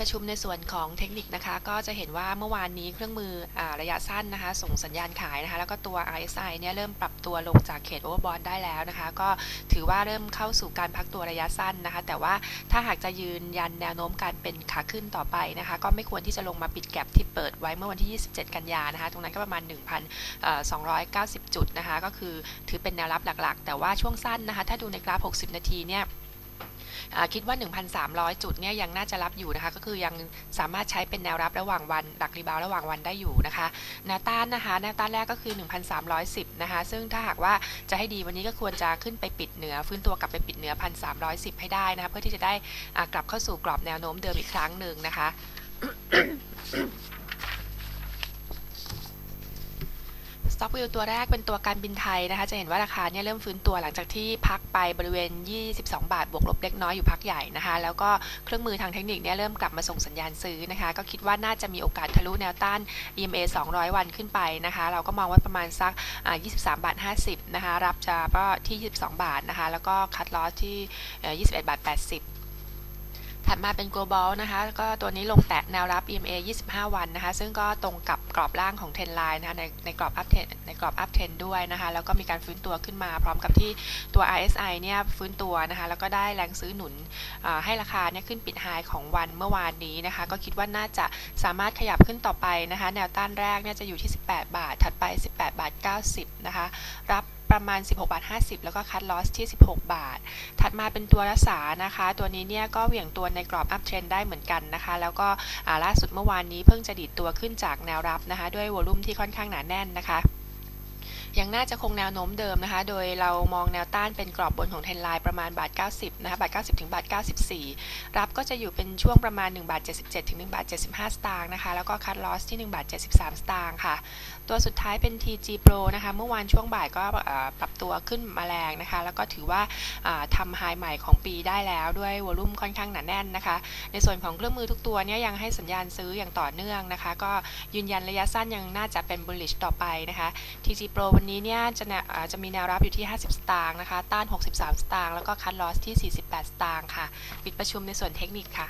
ประชุมในส่วนของเทคนิคนะคะก็จะเห็นว่าเมื่อวานนี้เครื่องมืออระยะสั้นนะคะ ส่งสัญญาณขายนะคะ แล้วก็ตัว RSI เนี่ยเริ่มปรับตัวลงจากเขตโอเวอร์บอทได้แล้วนะคะ ก็ถือว่าเริ่มเข้าสู่การพักตัวระยะสั้นนะคะ แต่ว่าถ้าหากจะยืนยันแนวโน้มการเป็นขาขึ้นต่อไปนะคะ ก็ไม่ควรที่จะลงมาปิดแก็บที่เปิดไว้เมื่อวันที่ 27 กันยานะคะ ตรงนั้นก็ประมาณ 1,290 จุดนะคะ ก็คือถือเป็นแนวรับหลักๆ แต่ว่าช่วงสั้นนะคะ ถ้าดูในกราฟ 60 นาทีเนี่ย คิดว่า 1,300 จุดเนี่ยยังน่าจะรับอยู่นะคะ ก็คือยังสามารถใช้เป็นแนวรับระหว่างวันหลักรีบาวระหว่างวันได้อยู่นะคะแนวต้านนะคะแนวต้านแรกก็คือ 1,310 นะคะ ซึ่งถ้าหากว่าจะให้ดีวันนี้ก็ควรจะขึ้นไปปิดเหนือฟื้นตัวกลับไปปิดเหนือ 1,310 ให้ได้นะคะเพื่อที่จะได้กลับเข้าสู่กรอบแนวโน้มเดิมอีกครั้งหนึ่งนะคะ สต็อกวิวตัวแรกเป็นตัวการบินไทยนะคะ จะเห็นว่าราคาเนี่ยเริ่มฟื้นตัวหลังจากที่พักไปบริเวณ 22 บาท บวกลบเล็กน้อยอยู่พักใหญ่นะคะ แล้วก็เครื่องมือทางเทคนิคเนี่ยเริ่มกลับมาส่งสัญญาณซื้อนะคะ ก็คิดว่าน่าจะมีโอกาสทะลุแนวต้าน EMA 200 วันขึ้นไปนะคะ เราก็มองว่าประมาณสัก 23 บาท 50 นะคะ รับจะก็ที่ 22 บาทนะคะ แล้วก็คัดลอสที่ 21 บาท 80 ถัดมาเป็น global นะคะ ก็ตัวนี้ลงแตะแนวรับ EMA 25 วันนะคะ ซึ่งก็ตรงกับกรอบล่างของ trend line นะคะ ในในกรอบ up trend ในกรอบ up trend ด้วยนะคะ แล้วก็มีการฟื้นตัวขึ้นมาพร้อมกับที่ตัว RSI เนี่ยฟื้นตัวนะคะ แล้วก็ได้แรงซื้อหนุนให้ราคาเนี่ยขึ้นปิดไฮของวันเมื่อวานนี้นะคะ ก็คิดว่าน่าจะสามารถขยับขึ้นต่อไปนะคะ แนวต้านแรกเนี่ยจะอยู่ที่ 18 บาท ถัดไป 18 บาท 90 นะคะ รับ ประมาณ 16 บาท 50 แล้วก็คัดลอสที่ 16 บาท ถัดมาเป็นตัวรักษานะคะ ตัวนี้เนี่ยก็เหวี่ยงตัวในกรอบอัพเทรนได้เหมือนกันนะคะ แล้วก็ล่าสุดเมื่อวานนี้เพิ่งจะดีดตัวขึ้นจากแนวรับนะคะ ด้วยวอลุ่มที่ค่อนข้างหนาแน่นนะคะ ยังน่าจะคงแนวโน้มเดิมนะคะ โดยเรามองแนวต้านเป็นกรอบบนของเทนไลน์ประมาณบาท 90 นะคะ บาท 90 ถึงบาท 94 รับก็จะอยู่เป็นช่วงประมาณ1บาท77 ถึง1บาท75 สตางค์นะคะ แล้วก็คัดลอสที่1บาท73 สตางค์ค่ะ ตัวสุดท้ายเป็น TG Pro นะคะ เมื่อวานช่วงบ่ายก็ปรับตัวขึ้นมาแรงนะคะ แล้วก็ถือว่าอ่าทำไฮใหม่ของปีได้แล้วด้วยวอลุ่มค่อนข้างหนาแน่นนะคะ ในส่วนของเครื่องมือทุกตัวเนี่ยยังให้สัญญาณซื้ออย่างต่อเนื่องนะคะ ก็ยืนยันระยะสั้นยังน่าจะเป็น bullish ต่อไปนะคะ TG Pro วันนี้เนี่ยจะนวอ่าจะมีแนวรับอยู่ที่ 50 สตางค์นะคะ ต้าน 63 สตางค์ แล้วก็คัดลอสที่ 48 สตางค์ค่ะ ปิดประชุมในส่วนเทคนิคค่ะ